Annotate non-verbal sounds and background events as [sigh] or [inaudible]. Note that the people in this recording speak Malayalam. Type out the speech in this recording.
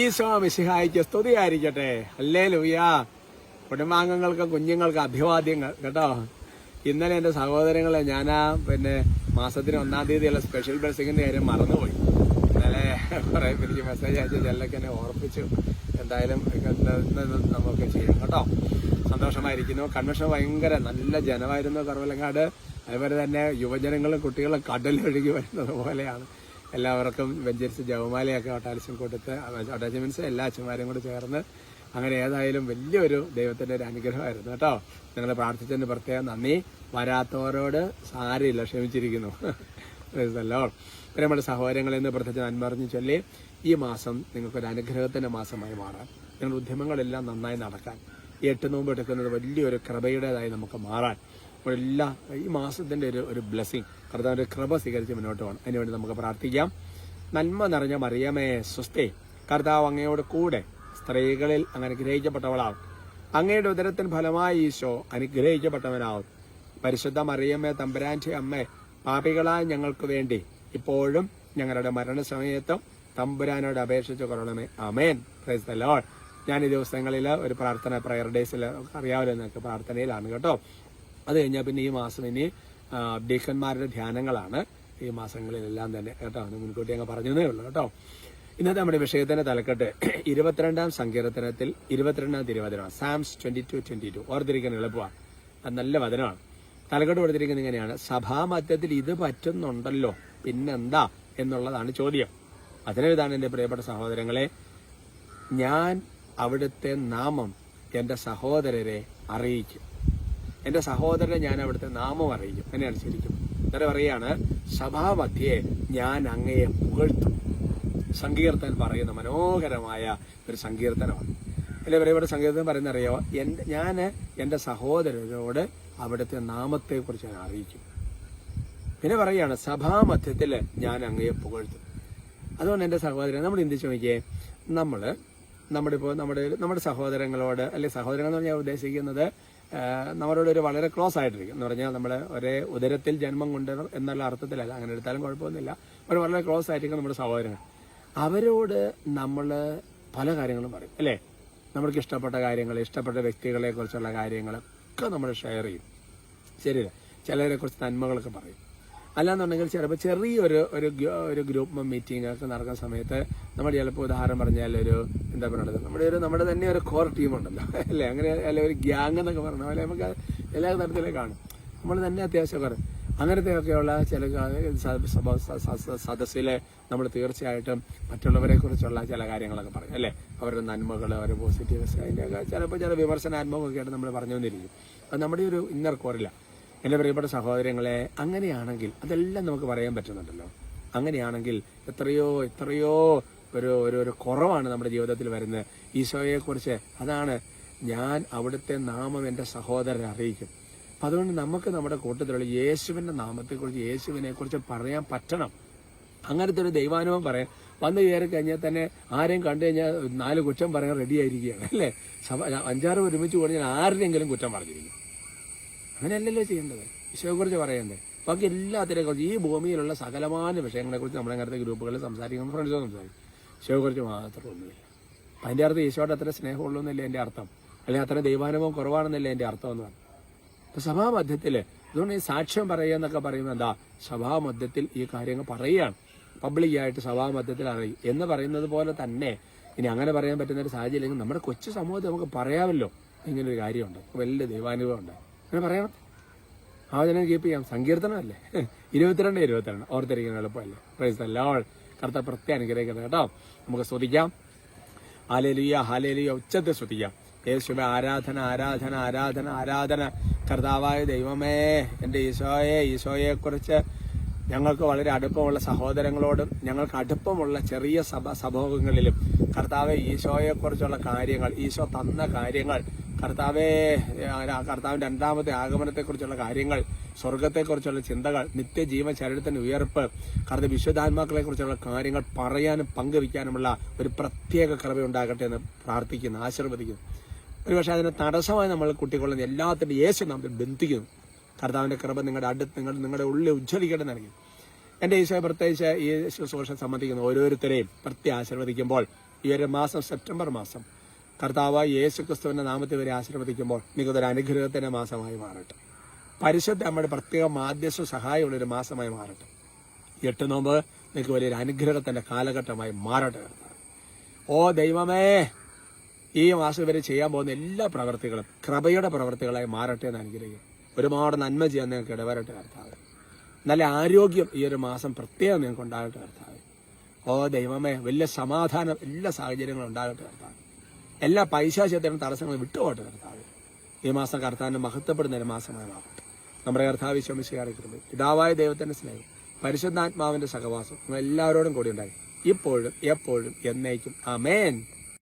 ഈശോ മിശിഹായിക്ക് സ്തുതിയായിരിക്കട്ടെ. അല്ലേ ലൂയ കുടുംബാംഗങ്ങൾക്ക് കുഞ്ഞുങ്ങൾക്ക് അഭിവാദ്യങ്ങൾ. കേട്ടോ? ഇന്നലെ എന്റെ സഹോദരങ്ങളെ ഞാൻ ആ പിന്നെ മാസത്തിന് ഒന്നാം തീയതിയുള്ള സ്പെഷ്യൽ ബ്ലെസ്സിങ്ങിന്റെ കാര്യം മറന്നുപോയി. ഇന്നലെ കുറേ എനിക്ക് മെസ്സേജ് അയച്ച് ചെല്ലൊക്കെ എന്നെ ഓർപ്പിച്ചു. എന്തായാലും നമുക്ക് ചെയ്യാം. കേട്ടോ? സന്തോഷമായിരിക്കുന്നു. കൺവെൻഷൻ ഭയങ്കര നല്ല ജനമായിരുന്നു കറുവലങ്ങാട്. അതുപോലെ തന്നെ യുവജനങ്ങളും കുട്ടികളും കടലൊഴുകി വരുന്നത് പോലെയാണ്. എല്ലാവർക്കും വെഞ്ചരിച്ച് ജവമാലയൊക്കെ ഒട്ടാലിച്ചും കൊടുത്ത് ഒട്ടാച്ചി മീൻസ് എല്ലാ അച്ഛന്മാരും കൂടി ചേർന്ന് അങ്ങനെ ഏതായാലും വലിയൊരു ദൈവത്തിന്റെ ഒരു അനുഗ്രഹമായിരുന്നു കേട്ടോ. നിങ്ങൾ പ്രാർത്ഥിച്ചതിന് പ്രത്യേകം നന്ദി. വരാത്തവരോട് സാരമില്ല ക്ഷമിച്ചിരിക്കുന്നു. പ്രൈസല്ലോ പിന്നെ നമ്മുടെ സഹോദരങ്ങളിൽ നിന്ന് പ്രത്യേകിച്ച് നന്മറിഞ്ഞു ചൊല്ലി ഈ മാസം നിങ്ങൾക്കൊരു അനുഗ്രഹത്തിന്റെ മാസമായി മാറാൻ നിങ്ങളുടെ ഉദ്യമങ്ങളെല്ലാം നന്നായി നടക്കാൻ എട്ട് നോമ്പ് എടുക്കുന്നത് വലിയൊരു കൃപയുടേതായി നമുക്ക് മാറാൻ. എല്ലാ ഈ മാസത്തിന്റെ ഒരു ഒരു ബ്ലെസ്സിങ് കർത്താവിന്റെ കൃപ സ്വീകരിച്ച് മുന്നോട്ട് പോകണം. അതിനുവേണ്ടി നമുക്ക് പ്രാർത്ഥിക്കാം. നന്മ നിറഞ്ഞ മറിയമേ സ്വസ്ഥേ കർത്താവ് അങ്ങയോട് കൂടെ സ്ത്രീകളിൽ അങ്ങ് അനുഗ്രഹിക്കപ്പെട്ടവളാവും. അങ്ങയുടെ ഉദരത്തിന് ഫലമായി ഈശോ അനുഗ്രഹിക്കപ്പെട്ടവനാവും. പരിശുദ്ധ മറിയമ്മേ തമ്പുരാന്റെ അമ്മേ പാപികളായ ഞങ്ങൾക്ക് വേണ്ടി ഇപ്പോഴും ഞങ്ങളുടെ മരണസമയത്തും തമ്പുരാനോട് അപേക്ഷിച്ച് കൊള്ളണമേ. അമേൻ പ്രൈസ് ദ ലോഡ് ഞാൻ ഈ ദിവസങ്ങളിൽ ഒരു പ്രാർത്ഥന പ്രയർ ഡേയ്സിൽ അറിയാമല്ലോ നിങ്ങൾക്ക് പ്രാർത്ഥനയിലാണ് കേട്ടോ. അത് കഴിഞ്ഞാൽ പിന്നെ ഈ മാസം ഇനി ആ, ഡീക്കന്മാരുടെ ധ്യാനങ്ങളാണ്. ഈ മാസങ്ങളിലെല്ലാം തന്നെ കേട്ടോ മുൻകൂട്ടി അങ്ങ് പറഞ്ഞതേ ഉള്ളൂ കേട്ടോ. ഇന്നത്തെ നമ്മുടെ വിഷയത്തിന്റെ തലക്കെട്ട് ഇരുപത്തിരണ്ടാം സങ്കീർത്തനത്തിൽ ഇരുപത്തിരണ്ടാം തിരുവചനമാണ്. Psalms twenty two twenty two ഓർത്തിരിക്കാൻ എളുപ്പമാണ് അത് നല്ല വചനമാണ്. തലക്കെട്ട് കൊടുത്തിരിക്കുന്നത് ഇങ്ങനെയാണ് സഭാമധ്യത്തിൽ ഇത് പറ്റുന്നുണ്ടല്ലോ പിന്നെന്താ എന്നുള്ളതാണ് ചോദ്യം. അതിനെഴുതാണ് എന്റെ പ്രിയപ്പെട്ട സഹോദരങ്ങളെ ഞാൻ അവിടുത്തെ നാമം എന്റെ സഹോദരരെ അറിയിക്കും. എന്റെ സഹോദരനെ ഞാൻ അവിടുത്തെ നാമം അറിയിക്കും. അങ്ങനെയാണ് ശരിക്കും എന്നിട്ട് പറയാണ് സഭാമധ്യേ ഞാൻ അങ്ങയെ പുകഴ്ത്തും. സങ്കീർത്തൻ പറയുന്ന മനോഹരമായ ഒരു സങ്കീർത്തനമാണ്. അല്ലെ ഇവിടെ സങ്കീർത്തനം പറയുന്ന അറിയാമോ എന്റെ ഞാൻ എന്റെ സഹോദരനോട് അവിടുത്തെ നാമത്തെക്കുറിച്ച് ഞാൻ അറിയിക്കും. പിന്നെ പറയാണ് സഭാമധ്യത്തിൽ ഞാൻ അങ്ങയെ പുകഴ്ത്തും. അതുകൊണ്ട് എന്റെ സഹോദരൻ നമ്മൾ ചിന്തിച്ചു നോക്കിയേ? നമ്മൾ നമ്മുടെ ഇപ്പോൾ നമ്മുടെ നമ്മുടെ സഹോദരങ്ങളോട് അല്ലെ സഹോദരങ്ങൾ എന്ന് ഉദ്ദേശിക്കുന്നത് നമ്മളോട് ഒരു വളരെ ക്ലോസ് ആയിട്ടിരിക്കും. എന്ന് പറഞ്ഞാൽ നമ്മുടെ ഒരേ ഉദരത്തിൽ ജന്മം കൊണ്ട് എന്നുള്ള അർത്ഥത്തിലല്ല അങ്ങനെ എടുത്താലും കുഴപ്പമൊന്നുമില്ല. അവർ വളരെ ക്ലോസ് ആയിരിക്കും നമ്മുടെ സഹോദരങ്ങൾ. അവരോട് നമ്മൾ പല കാര്യങ്ങളും പറയും അല്ലേ? നമ്മൾക്ക് ഇഷ്ടപ്പെട്ട കാര്യങ്ങൾ ഇഷ്ടപ്പെട്ട വ്യക്തികളെ കുറിച്ചുള്ള കാര്യങ്ങളൊക്കെ നമ്മൾ ഷെയർ ചെയ്യും. ശരിയല്ല? ചിലരെ കുറിച്ച് നന്മകളൊക്കെ പറയും. അല്ലാന്നുണ്ടെങ്കിൽ ചിലപ്പോൾ ചെറിയൊരു ഒരു ഒരു ഗ്രൂപ്പ് മീറ്റിംഗ് ഒക്കെ നടക്കുന്ന സമയത്ത് നമ്മൾ ചിലപ്പോൾ ഉദാഹരണം പറഞ്ഞാൽ ഒരു എന്താ പറയുന്നത് നമ്മുടെ ഒരു നമ്മുടെ തന്നെ ഒരു കോർ ടീം ഉണ്ടല്ലോ. അല്ലേ? അങ്ങനെ അല്ലെ ഒരു ഗ്യാങ് എന്നൊക്കെ പറഞ്ഞ പോലെ നമുക്ക് എല്ലാ തരത്തിലും കാണും. നമ്മൾ തന്നെ അത്യാവശ്യം കുറേ. അങ്ങനത്തെയൊക്കെയുള്ള ചില സദസ്സിൽ നമ്മൾ തീർച്ചയായിട്ടും മറ്റുള്ളവരെ കുറിച്ചുള്ള ചില കാര്യങ്ങളൊക്കെ പറയും. അല്ലേ? അവരുടെ നന്മകൾ അവരുടെ പോസിറ്റീവ്സ് അതിന്റെയൊക്കെ ചിലപ്പോൾ ചില വിമർശനാത്മകമൊക്കെ ആയിട്ട് നമ്മൾ വന്നിരിക്കും അത് നമ്മുടെ ഒരു ഇന്നർ കോറില്ല എന്റെ പ്രിയപ്പെട്ട സഹോദരങ്ങളെ അങ്ങനെയാണെങ്കിൽ അതെല്ലാം നമുക്ക് പറയാൻ പറ്റുന്നുണ്ടല്ലോ. അങ്ങനെയാണെങ്കിൽ എത്രയോ എത്രയോ ഒരു ഒരു ഒരു കുറവാണ് നമ്മുടെ ജീവിതത്തിൽ വരുന്നത്. ഈശോയെക്കുറിച്ച് അതാണ് ഞാൻ അവിടുത്തെ നാമം എന്റെ സഹോദരനെ അറിയിക്കും. അപ്പം അതുകൊണ്ട് നമുക്ക് നമ്മുടെ കൂട്ടത്തിലുള്ള യേശുവിന്റെ നാമത്തെക്കുറിച്ച് യേശുവിനെക്കുറിച്ച് പറയാൻ പറ്റണം. അങ്ങനത്തെ ഒരു ദൈവാനുഭവം പറയാം. വന്ന് കയറി കഴിഞ്ഞാൽ തന്നെ ആരെയും കണ്ടു കഴിഞ്ഞാൽ നാല് കുറ്റം പറയാൻ റെഡി ആയിരിക്കുകയാണ് അല്ലേ? അഞ്ചാറ് ഒരുമിച്ച് കൂടി ഞാൻ ആരുടെയെങ്കിലും കുറ്റം പറഞ്ഞിരിക്കും. അങ്ങനെയല്ലല്ലോ ചെയ്യേണ്ടത്. ഈശോയെക്കുറിച്ച് പറയേണ്ടത്. ബാക്കി എല്ലാത്തിനെ കുറിച്ച് ഈ ഭൂമിയിലുള്ള സകലമായ വിഷയങ്ങളെക്കുറിച്ച് നമ്മുടെ അങ്ങനത്തെ ഗ്രൂപ്പുകളിൽ സംസാരിക്കുമ്പോൾ ഫ്രണ്ട്സോ സംസാരിക്കും ഈശോയെക്കുറിച്ച് മാത്രം ഒന്നുമില്ല. അപ്പം അതിന്റെ അർത്ഥം ഈശോയുടെ അത്ര സ്നേഹമുള്ളൂ എന്നല്ലേ എന്റെ അർത്ഥം? അല്ലെങ്കിൽ അത്ര ദൈവാനുഭവം കുറവാണെന്നല്ലേ എന്റെ അർത്ഥം എന്ന് ഇപ്പം സഭാമധ്യത്തിൽ അതുകൊണ്ട് ഈ സാക്ഷ്യം പറയുക എന്നൊക്കെ പറയുമ്പോൾ എന്താ? സഭാമധ്യത്തിൽ ഈ കാര്യങ്ങൾ പറയുകയാണ്. പബ്ലിക്കായിട്ട് സഭാമധ്യത്തിൽ അറിയും. എന്ന് പറയുന്നത് പോലെ തന്നെ ഇനി അങ്ങനെ പറയാൻ പറ്റുന്ന ഒരു സാഹചര്യം നമ്മുടെ കൊച്ചു സമൂഹത്തിൽ നമുക്ക് പറയാമല്ലോ. ഇങ്ങനൊരു കാര്യമുണ്ട്. വലിയ ദൈവാനുഭവം ഉണ്ട് അങ്ങനെ പറയണം. ആവചനം കീപ്പ് ചെയ്യാം. സങ്കീർത്തനമല്ലേ? [laughs] ഇരുപത്തിരണ്ട് ഇരുപത്തിരണ്ട്. ഓർത്തിരിക്കുന്ന എളുപ്പമല്ലേ പ്രൈസ് അല്ലാൾ കറുത്ത പ്രത്യേക അനുഗ്രഹിക്കുന്നത് കേട്ടോ. നമുക്ക് ശ്രദ്ധിക്കാം ഹാലേലിയ ഹാലേലിയ ഉച്ചത്തെ ശ്രദ്ധിക്കാം യേശുവ ആരാധന ആരാധന ആരാധന ആരാധന. കർത്താവായ ദൈവമേ എന്റെ ഈശോയെ ഈശോയെക്കുറിച്ച് ഞങ്ങൾക്ക് വളരെ അടുപ്പമുള്ള സഹോദരങ്ങളോടും ഞങ്ങൾക്ക് അടുപ്പമുള്ള ചെറിയ സഭ സമൂഹങ്ങളിലും കർത്താവെ ഈശോയെക്കുറിച്ചുള്ള കാര്യങ്ങൾ ഈശോ തന്ന കാര്യങ്ങൾ കർത്താവെ കർത്താവിന്റെ രണ്ടാമത്തെ ആഗമനത്തെക്കുറിച്ചുള്ള കാര്യങ്ങൾ സ്വർഗത്തെക്കുറിച്ചുള്ള ചിന്തകൾ നിത്യജീവൻ ശരീരത്തിന്റെ ഉയർപ്പ് കർത്ത വിശ്വദാത്മാക്കളെ കുറിച്ചുള്ള കാര്യങ്ങൾ പറയാനും പങ്കുവയ്ക്കാനുമുള്ള ഒരു പ്രത്യേക കൃപയുണ്ടാകട്ടെ എന്ന് പ്രാർത്ഥിക്കുന്നു ആശീർവദിക്കുന്നു. ഒരുപക്ഷെ അതിന് തടസ്സമായി നമ്മൾ കുട്ടികളുടെ എല്ലാത്തിന്റെ യേശു നമ്മൾ ബന്ധിക്കുന്നു. കർത്താവിന്റെ കൃപ നിങ്ങളുടെ അടുത്ത് നിങ്ങൾ നിങ്ങളുടെ ഉള്ളിൽ ഉജ്ജ്വലിക്കട്ടെ നൽകി. എന്റെ ഈശോയെ പ്രത്യേകിച്ച് ഈ ശുശ്രൂഷ സംബന്ധിക്കുന്ന ഓരോരുത്തരെയും പ്രത്യേക ആശീർവദിക്കുമ്പോൾ ഈ ഒരു മാസം സെപ്റ്റംബർ മാസം കർത്താവായ യേശു ക്രിസ്തുവിന്റെ നാമത്തിൽ വരെ ആശീർവദിക്കുമ്പോൾ നിങ്ങൾക്കൊരു അനുഗ്രഹത്തിന്റെ മാസമായി മാറട്ടെ. പരിശുദ്ധ നമ്മുടെ പ്രത്യേക മാധ്യസ്ഥ സഹായമുള്ള ഒരു മാസമായി മാറട്ടെ. എട്ട് നോമ്പ് നിങ്ങൾക്ക് വലിയൊരു അനുഗ്രഹത്തിന്റെ കാലഘട്ടമായി മാറട്ടെ ഓ ദൈവമേ ഈ മാസം വരെ ചെയ്യാൻ പോകുന്ന എല്ലാ പ്രവർത്തികളും കൃപയുടെ പ്രവർത്തികളായി മാറട്ടെ എന്ന് അനുഗ്രഹിക്കും ഒരുപാട് നന്മ ചെയ്യാൻ നിങ്ങൾക്ക് ഇടവരട്ടെ കർത്താവ്. നല്ല ആരോഗ്യം ഈ ഒരു മാസം പ്രത്യേകം നിങ്ങൾക്ക് ഉണ്ടാകട്ടെ കർത്താവ്. ഓ ദൈവമേ വലിയ സമാധാനം എല്ലാ സാഹചര്യങ്ങളും ഉണ്ടാകട്ടെ കർത്താവ്. എല്ലാ പൈശാചത്തിനും തടസ്സങ്ങളും വിട്ടുപോട്ടെ കർത്താവ്. ഈ മാസം കർത്താവിനെ മഹത്വപ്പെടുന്ന ഒരു മാസമായി മാറട്ടെ. നമ്മുടെ കർത്താവ് വിശ്വമിശിക്കാറിക്കുന്നത് പിതാവായ ദൈവത്തിന്റെ സ്നേഹം പരിശുദ്ധാത്മാവിന്റെ സഹവാസം എല്ലാവരോടും കൂടി ഉണ്ടായി. ഇപ്പോഴും എപ്പോഴും എന്നേക്കും. അമേൻ